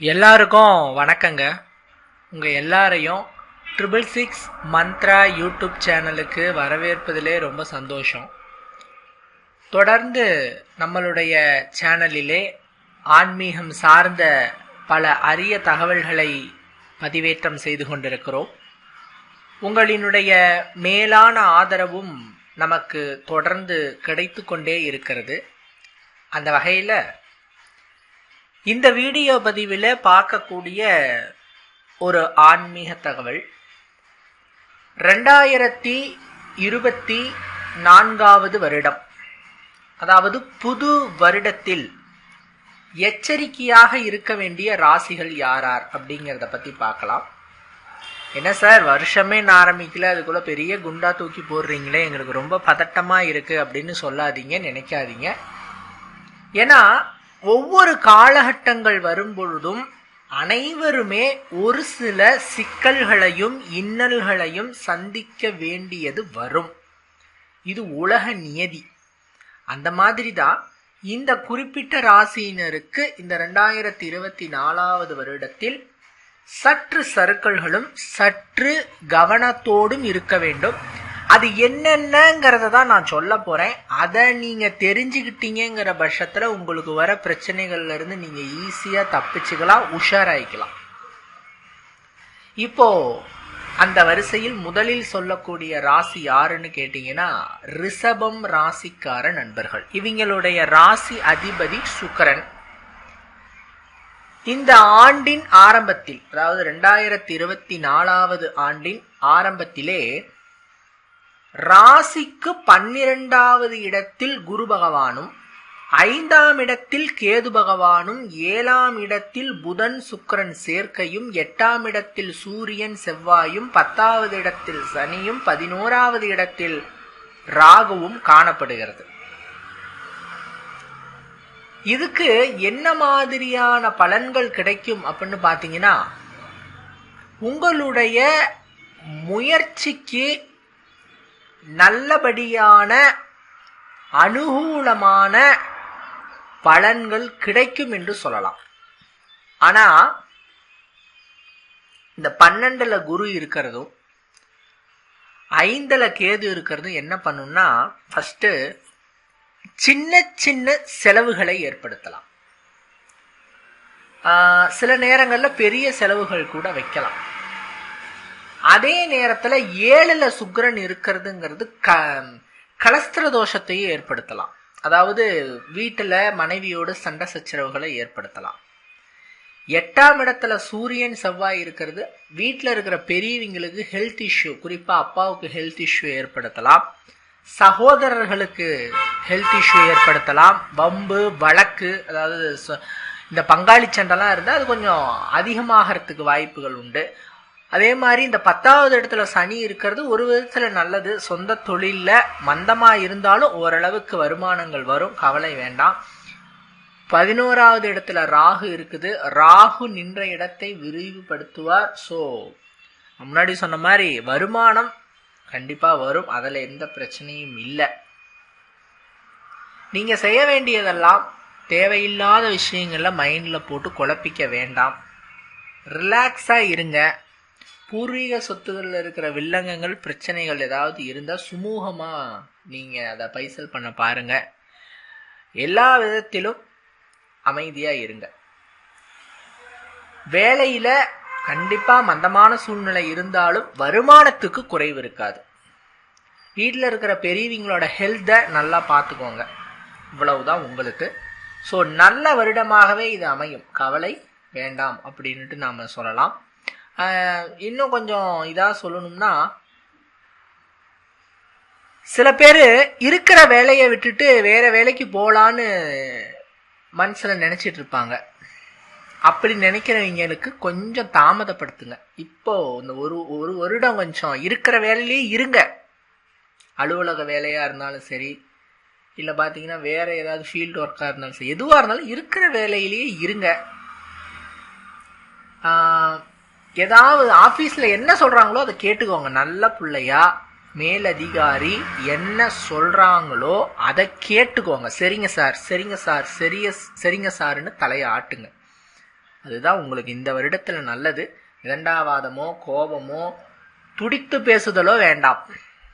எல்லாருக்கும் வணக்கங்க. உங்கள் எல்லாரையும் ட்ரிபிள் சிக்ஸ் மந்த்ரா யூடியூப் சேனலுக்கு வரவேற்பதிலே ரொம்ப சந்தோஷம். தொடர்ந்து நம்மளுடைய சேனலிலே ஆன்மீகம் சார்ந்த பல அரிய தகவல்களை பதிவேற்றம் செய்து கொண்டிருக்கிறோம். உங்களினுடைய மேலான ஆதரவும் நமக்கு தொடர்ந்து கிடைத்து கொண்டே இருக்கிறது. அந்த வகையில் இந்த வீடியோ பதிவில் பார்க்கக்கூடிய ஒரு ஆன்மீக தகவல். ரெண்டாயிரத்தி இருபத்தி நான்காவது வருடம். அதாவது புது வருடத்தில் எச்சரிக்கையாக இருக்க வேண்டிய ராசிகள் யாரார் அப்படிங்கிறத பற்றி பார்க்கலாம். என்ன சார் வருஷமே நான் ஆரம்பிக்கல அதுக்குள்ள பெரிய குண்டா தூக்கி போடுறீங்களே எங்களுக்கு ரொம்ப பதட்டமாக இருக்குது அப்படின்னு சொல்லாதீங்க நினைக்காதீங்க. ஏன்னா ஒவ்வொரு காலகட்டங்கள் வரும்பொழுதும் அனைவருமே ஒரு சில சிக்கல்களையும் இன்னல்களையும் சந்திக்க வேண்டியது வரும். இது உலக நியதி. அந்த மாதிரி தான் இந்த குறிப்பிட்ட ராசியினருக்கு இந்த ரெண்டாயிரத்தி இருபத்தி நாலாவது வருடத்தில் சற்று சறுக்கல்களும் சற்று கவனத்தோடும் இருக்க வேண்டும். அது என்னென்னங்கிறத தான் நான் சொல்ல போறேன். அதை நீங்க தெரிஞ்சுக்கிட்டீங்கிற பட்சத்துல உங்களுக்கு வர பிரச்சனைகள்ல இருந்து நீங்க ஈஸியா தப்பிச்சுக்கலாம் உஷாராயிக்கலாம். இப்போ அந்த வரிசையில் முதலில் சொல்லக்கூடிய ராசி யாருன்னு கேட்டீங்கன்னா ரிஷபம் ராசிக்கார நண்பர்கள். இவங்களுடைய ராசி அதிபதி சுக்கரன். இந்த ஆண்டின் ஆரம்பத்தில் அதாவது ரெண்டாயிரத்தி இருபத்தி நாலாவது ஆண்டின் ஆரம்பத்திலே ராசிக்கு பன்னிரெண்டாவது இடத்தில் குரு பகவானும் ஐந்தாம் இடத்தில் கேது பகவானும் ஏழாம் இடத்தில் புதன் சுக்கரன் சேர்க்கையும் எட்டாம் இடத்தில் சூரியன் செவ்வாயும் பத்தாவது இடத்தில் சனியும் பதினோராவது இடத்தில் ராகுவும் காணப்படுகிறது. இதுக்கு என்ன மாதிரியான பலன்கள் கிடைக்கும் அப்படின்னு பார்த்தீங்கன்னா உங்களுடைய முயற்சிக்கு நல்லபடியான அனுகூலமான பலன்கள் கிடைக்கும் என்று சொல்லலாம். ஆனா இந்த பன்னெண்டுல குரு இருக்கிறதும் ஐந்துல கேது இருக்கிறதும் என்ன பண்ணும்னா ஃபஸ்ட்டு சின்ன சின்ன செலவுகளை ஏற்படுத்தலாம். சில நேரங்களில் பெரிய செலவுகள் கூட வைக்கலாம். அதே நேரத்துல ஏழுல சுக்கிரன் இருக்கிறதுங்கிறது க கலஸ்திர தோஷத்தையும் ஏற்படுத்தலாம். அதாவது வீட்டுல மனைவியோடு சண்டை சச்சரவுகளை ஏற்படுத்தலாம். எட்டாம் இடத்துல சூரியன் செவ்வாய் இருக்கிறது. வீட்டில் இருக்கிற பெரியவங்களுக்கு ஹெல்த் இஷ்யூ குறிப்பாக அப்பாவுக்கு ஹெல்த் இஷ்யூ ஏற்படுத்தலாம். சகோதரர்களுக்கு ஹெல்த் இஷ்யூ ஏற்படுத்தலாம். வம்பு வழக்கு அதாவது ச- இந்த பங்காளி சண்டைலாம் இருந்தால் அது கொஞ்சம் அதிகமாகறதுக்கு வாய்ப்புகள் உண்டு. அதே மாதிரி இந்த பத்தாவது இடத்துல சனி இருக்கிறது ஒரு விதத்துல நல்லது. சொந்த தொழிலில் மந்தமா இருந்தாலும் ஓரளவுக்கு வருமானங்கள் வரும். கவலை வேண்டாம். பதினோராவது இடத்துல ராகு இருக்குது. ராகு நின்ற இடத்தை விரிவுபடுத்துவார். ஸோ முன்னாடி சொன்ன மாதிரி வருமானம் கண்டிப்பா வரும். அதில் எந்த பிரச்சனையும் இல்லை. நீங்க செய்ய வேண்டியதெல்லாம் தேவையில்லாத விஷயங்களை மைண்ட்ல போட்டு குழப்பிக்க வேண்டாம். ரிலாக்ஸா இருங்க. பூர்வீக சொத்துகளில் இருக்கிற வில்லங்கங்கள் பிரச்சனைகள் ஏதாவது இருந்தால் சுமூகமாக நீங்கள் அதை பைசல் பண்ண பாருங்கள் எல்லா விதத்திலும் அமைதியாக இருங்க. வேலையில் கண்டிப்பாக மந்தமான சூழ்நிலை இருந்தாலும் வருமானத்துக்கு குறைவு இருக்காது. வீட்டில் இருக்கிற பெரியவங்களோட ஹெல்த்தை நல்லா பார்த்துக்கோங்க. இவ்வளவுதான் உங்களுக்கு. ஸோ நல்ல வருடமாகவே இது அமையும். கவலை வேண்டாம் அப்படின்ட்டு நாம் சொல்லலாம். இன்னும் கொஞ்சம் இதாக சொல்லணும்னா சில பேர் இருக்கிற வேலையை விட்டுட்டு வேற வேலைக்கு போகலான்னு மனசில் நினச்சிட்டு இருப்பாங்க. அப்படி நினைக்கிறவங்களுக்கு கொஞ்சம் தாமதப்படுத்துங்க. இப்போ இந்த ஒரு ஒரு வருடம் கொஞ்சம் இருக்கிற வேலையிலே இருங்க. அலுவலக வேலையாக இருந்தாலும் சரி இல்லை பார்த்தீங்கன்னா வேறு ஏதாவது ஃபீல்டு ஒர்க்காக இருந்தாலும் சரி எதுவாக இருந்தாலும் இருக்கிற வேலையிலேயே இருங்க. ஏதாவது ஆஃபீஸில் என்ன சொல்கிறாங்களோ அதை கேட்டுக்கோங்க. நல்ல பிள்ளையா மேலதிகாரி என்ன சொல்கிறாங்களோ அதை கேட்டுக்கோங்க. சரிங்க சார் சரிங்க சார் சரிய சரிங்க சார்னு தலையை ஆட்டுங்க. அதுதான் உங்களுக்கு இந்த வருடத்தில் நல்லது. இரண்டாவாதமோ கோபமோ துடித்து பேசுதலோ வேண்டாம்.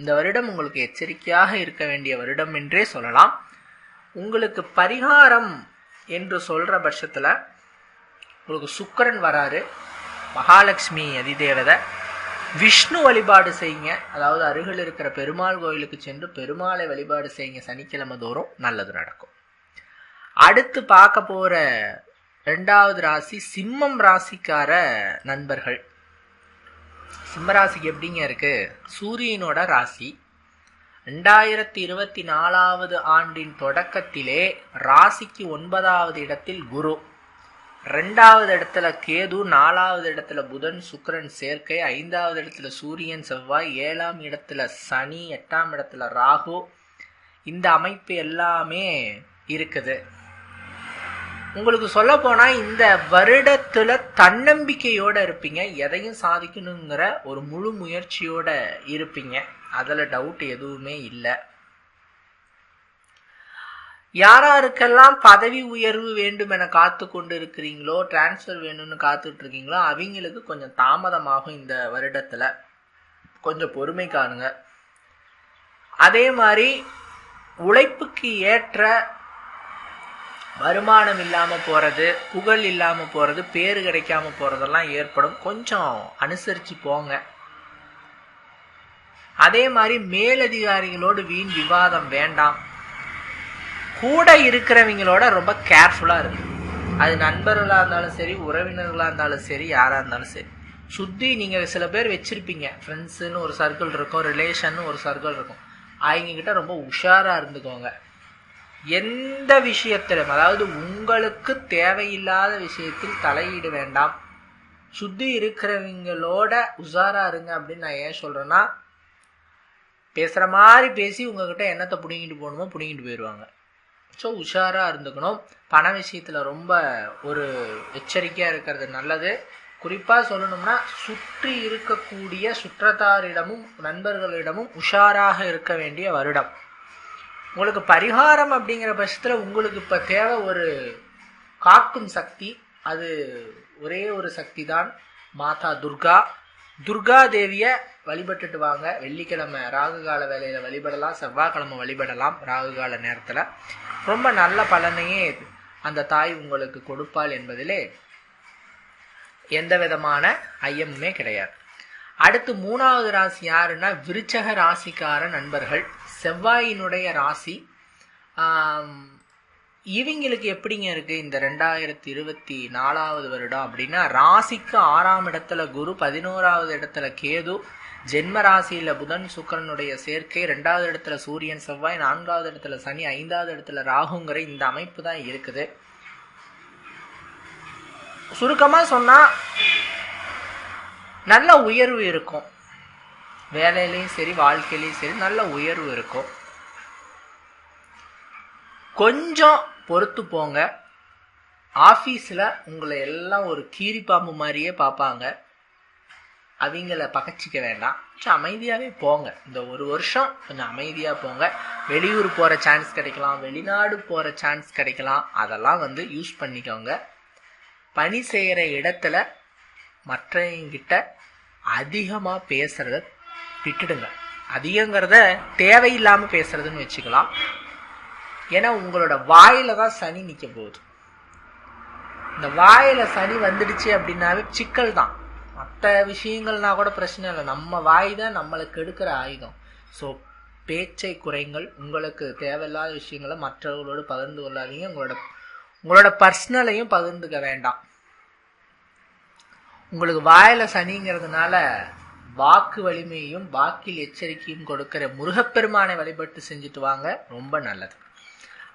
இந்த வருடம் உங்களுக்கு எச்சரிக்கையாக இருக்க வேண்டிய வருடம் என்றே சொல்லலாம். உங்களுக்கு பரிகாரம் என்று சொல்கிற பட்சத்தில் உங்களுக்கு சுக்கிரன் வராரு. மகாலட்சுமி அதிதேவதை விஷ்ணு வழிபாடு செய்யுங்க. அதாவது அருகில் இருக்கிற பெருமாள் கோயிலுக்கு சென்று பெருமாளை வழிபாடு செய்யுங்க. சனிக்கிழமை தோறும் நல்லது நடக்கும். அடுத்து பார்க்க போகிற ரெண்டாவது ராசி சிம்மம் ராசிக்கார நண்பர்கள். சிம்ம ராசிக்கு எப்படிங்க இருக்கு? சூரியனோட ராசி. ரெண்டாயிரத்தி இருபத்தி நாலாவது ஆண்டின் தொடக்கத்திலே ராசிக்கு ஒன்பதாவது இடத்தில் குரு ரெண்டாவது இடத்துல கேது நாலாவது இடத்துல புதன் சுக்கரன் சேர்க்கை ஐந்தாவது இடத்துல சூரியன் செவ்வாய் ஏழாம் இடத்துல சனி எட்டாம் இடத்துல ராகு. இந்த அமைப்பு எல்லாமே இருக்குது. உங்களுக்கு சொல்ல போனால் இந்த வருடத்தில் தன்னம்பிக்கையோடு இருப்பீங்க எதையும் சாதிக்கணுங்கிற ஒரு முழு முயற்சியோடு இருப்பீங்க. அதில் டவுட் எதுவுமே இல்லை. யாராருக்கெல்லாம் பதவி உயர்வு வேண்டும் என காத்து கொண்டு இருக்கிறீங்களோ டிரான்ஸ்ஃபர் வேணும்னு காத்துட்டு இருக்கீங்களோ அவங்களுக்கு கொஞ்சம் தாமதமாகும் இந்த வருடத்துல. கொஞ்சம் பொறுமை காணுங்க. அதே மாதிரி உழைப்புக்கு ஏற்ற வருமானம் இல்லாமல் போகிறது புகழ் இல்லாமல் போகிறது பேர் கிடைக்காம போகிறதெல்லாம் ஏற்படும். கொஞ்சம் அனுசரித்து போங்க. அதே மாதிரி மேலதிகாரிகளோடு வீண் விவாதம் வேண்டாம். கூட இருக்கிறவங்களோட ரொம்ப கேர்ஃபுல்லாக இருக்கும் அது நண்பர்களாக இருந்தாலும் சரி உறவினர்களாக இருந்தாலும் சரி யாராக இருந்தாலும் சரி. சுத்தி நீங்கள் சில பேர் வச்சுருப்பீங்க. ஃப்ரெண்ட்ஸுன்னு ஒரு சர்க்கிள் இருக்கும் ரிலேஷன் ஒரு சர்க்கிள் இருக்கும். அவங்க கிட்ட ரொம்ப உஷாராக இருந்துக்கோங்க. எந்த விஷயத்திலும் அதாவது உங்களுக்கு தேவையில்லாத விஷயத்தில் தலையீடு வேண்டாம். சுத்தி இருக்கிறவங்களோட உஷாராக இருங்க அப்படின்னு நான் ஏன் சொல்கிறேன்னா பேசுகிற மாதிரி பேசி உங்ககிட்ட என்னத்தை பிடுங்கிட்டு போகணுமோ பிடுங்கிட்டு போயிடுவாங்க ஸோ உஷாராக இருந்துக்கணும். பண விஷயத்தில் ரொம்ப ஒரு எச்சரிக்கையாக இருக்கிறது நல்லது. குறிப்பாக சொல்லணும்னா சுற்றி இருக்கக்கூடிய சுற்றத்தாரிடமும் நண்பர்களிடமும் உஷாராக இருக்க வேண்டிய வருடம். உங்களுக்கு பரிகாரம் அப்படிங்கிற பட்சத்தில் உங்களுக்கு இப்போ தேவை ஒரு காக்கும் சக்தி. அது ஒரே ஒரு சக்தி தான் மாதா துர்கா. துர்கா தேவியை வழிபட்டுட்டு வாங்க. வெள்ளிக்கிழமை ராகு கால வேலையில் வழிபடலாம் செவ்வாய்க்கிழமை வழிபடலாம் ராகு கால நேரத்தில். ரொம்ப நல்ல பலனையே அந்த தாய் உங்களுக்கு கொடுப்பாள் என்பதிலே எந்த விதமான ஐயமுமே கிடையாது. அடுத்து மூணாவது ராசி யாருன்னா விருச்சக ராசிக்கார நண்பர்கள். செவ்வாயினுடைய ராசி இவங்களுக்கு எப்படிங்க இருக்கு? இந்த ரெண்டாயிரத்தி இருபத்தி நாலாவது வருடம் அப்படின்னா ராசிக்கு ஆறாம் இடத்துல குரு பதினோராவது இடத்துல கேது ஜென்ம ராசியில புதன் சுக்கரனுடைய சேர்க்கை ரெண்டாவது இடத்துல சூரியன் செவ்வாய் நான்காவது இடத்துல சனி ஐந்தாவது இடத்துல ராகுங்கிற இந்த அமைப்பு தான் இருக்குது. சுருக்கமா சொன்னா நல்ல உயர்வு இருக்கும். வேலையிலையும் சரி வாழ்க்கையிலையும் சரி நல்ல உயர்வு இருக்கும். கொஞ்சம் பொறுத்து போங்க. ஆஃபீஸில் உங்களை எல்லாம் ஒரு கீரி பாம்பு மாதிரியே பார்ப்பாங்க. அவங்கள பகச்சிக்க வேண்டாம். கொஞ்சம் அமைதியாகவே போங்க. இந்த ஒரு வருஷம் கொஞ்சம் அமைதியாக போங்க. வெளியூர் போகிற சான்ஸ் கிடைக்கலாம். வெளிநாடு போகிற சான்ஸ் கிடைக்கலாம். அதெல்லாம் வந்து யூஸ் பண்ணிக்கோங்க. பணி செய்கிற இடத்துல மற்றவங்கிட்ட அதிகமாக பேசுகிறத விட்டுடுங்க. அதிகங்கிறத தேவையில்லாமல் பேசுகிறதுன்னு வச்சுக்கலாம். ஏன்னா உங்களோட வாயில தான் சனி நிற்க போகுது. இந்த வாயில சனி வந்துடுச்சு அப்படின்னாவே சிக்கல் தான். மற்ற விஷயங்கள்னா கூட பிரச்சனை இல்லை. நம்ம வாய் தான் நம்மளுக்கு எடுக்கிற ஆயுதம். ஸோ பேச்சை குறைங்கள். உங்களுக்கு தேவையில்லாத விஷயங்களை மற்றவர்களோடு பகிர்ந்து கொள்ளாதீங்க. உங்களோட உங்களோட பர்சனலையும் பகிர்ந்துக்க வேண்டாம். உங்களுக்கு வாயில சனிங்கிறதுனால வாக்கு வலிமையும் வாக்கில் எச்சரிக்கையும் கொடுக்கிற முருகப்பெருமானை வழிபட்டு செஞ்சுட்டு வாங்க. ரொம்ப நல்லது.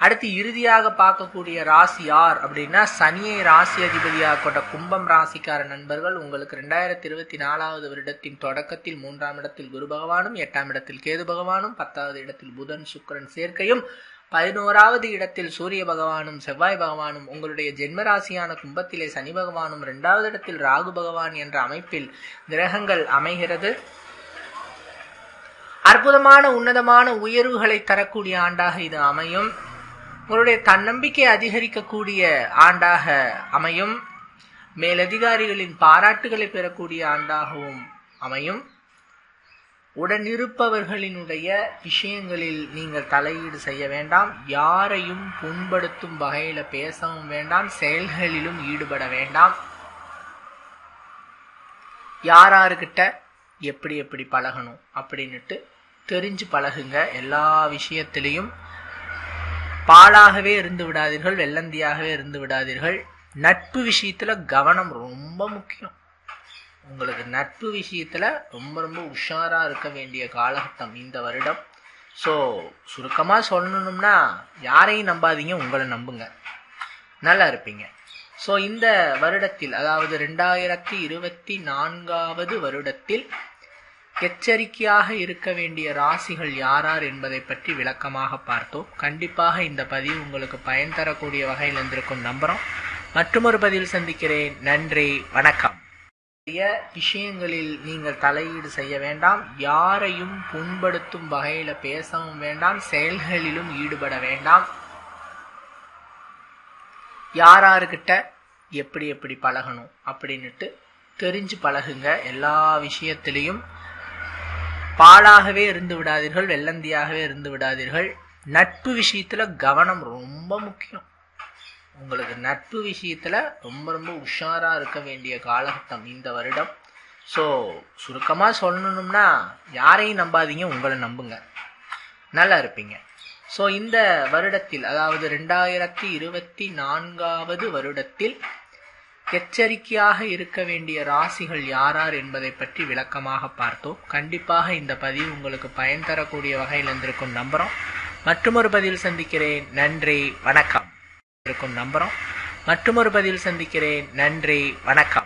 அடுத்து இறுதியாக பார்க்கக்கூடிய ராசி யார் அப்படின்னா சனியை ராசி அதிபதியாக கொண்ட கும்பம் ராசிக்கார நண்பர்கள் உங்களுக்கு ரெண்டாயிரத்தி இருபத்தி நாலாவது வருடத்தின் தொடக்கத்தில் மூன்றாம் இடத்தில் குரு பகவானும் எட்டாம் இடத்தில் கேது பகவானும் பத்தாவது இடத்தில் புதன் சுக்கரன் சேர்க்கையும் பதினோராவது இடத்தில் சூரிய பகவானும் செவ்வாய் பகவானும் உங்களுடைய ஜென்மராசியான கும்பத்திலே சனி பகவானும் இரண்டாவது இடத்தில் ராகு பகவான் என்ற அமைப்பில் கிரகங்கள் அமைகிறது. அற்புதமான உன்னதமான உயர்வுகளை தரக்கூடிய ஆண்டாக இது அமையும். உங்களுடைய தன்னம்பிக்கை அதிகரிக்கக்கூடிய ஆண்டாக அமையும். மேலதிகாரிகளின் பாராட்டுகளை பெறக்கூடிய ஆண்டாகவும் அமையும். உடனிருப்பவர்களினுடைய விஷயங்களில் நீங்கள் தலையீடு செய்ய வேண்டாம். யாரையும் புண்படுத்தும் வகையில் பேசவும் வேண்டாம். செயல்களிலும் ஈடுபட வேண்டாம். யாராருக்கிட்ட எப்படி எப்படி பழகணும் அப்படின்னுட்டு தெரிஞ்சு பழகுங்க. எல்லா விஷயத்திலையும் பாழாகவே இருந்து விடாதீர்கள் வெள்ளந்தியாகவே இருந்து விடாதீர்கள். நட்பு விஷயத்துல கவனம் ரொம்ப முக்கியம். உங்களுக்கு நட்பு விஷயத்துல ரொம்ப ரொம்ப உஷாரா இருக்க வேண்டிய காலகட்டம் இந்த வருடம். ஸோ சுருக்கமாக சொல்லணும்னா யாரையும் நம்பாதீங்க உங்களை நம்புங்க. நல்லா இருப்பீங்க. ஸோ இந்த வருடத்தில் அதாவது ரெண்டாயிரத்தி இருபத்தி நான்காவது வருடத்தில் எச்சரிக்கையாக இருக்க வேண்டிய ராசிகள் யாரார் என்பதை பற்றி விளக்கமாக பார்த்தோம். கண்டிப்பாக இந்த பதிவு உங்களுக்கு பயன் தரக்கூடிய வகையில் இருந்திருக்கும் நம்புறோம். மற்றொரு பதிவில் சந்திக்கிறேன். நன்றி. வணக்கம். விஷயங்களில் நீங்கள் தலையீடு செய்ய வேண்டாம். யாரையும் புண்படுத்தும் வகையில் பேசவும் வேண்டாம். செயல்களிலும் ஈடுபட வேண்டாம். யாராருக்கிட்ட எப்படி எப்படி பழகணும் அப்படின்னுட்டு தெரிஞ்சு பழகுங்க. எல்லா விஷயத்திலையும் பாழாகவே இருந்து விடாதீர்கள் வெள்ளந்தியாகவே இருந்து விடாதீர்கள். நட்பு விஷயத்தில் கவனம் ரொம்ப முக்கியம். உங்களுக்கு நட்பு விஷயத்தில் ரொம்ப ரொம்ப உஷாராக இருக்க வேண்டிய காலகட்டம் இந்த வருடம். ஸோ சுருக்கமாக சொல்லணும்னா யாரையும் நம்பாதீங்க உங்களை நம்புங்க. நல்லா இருப்பீங்க. ஸோ இந்த வருடத்தில் அதாவது ரெண்டாயிரத்தி இருபத்தி நான்காவது வருடத்தில் எச்சரிக்கையாக இருக்க வேண்டிய ராசிகள் யாரார் என்பதை பற்றி விளக்கமாக பார்த்தோம். கண்டிப்பாக இந்த பதிவு உங்களுக்கு பயன் தரக்கூடிய வகையில் இருந்திருக்கும் நம்புகிறோம் மற்றொரு பதிவில் சந்திக்கிறேன். நன்றி வணக்கம். இருக்கும் நம்புகிறோம் மற்றொரு பதிவில் சந்திக்கிறேன். நன்றி வணக்கம்.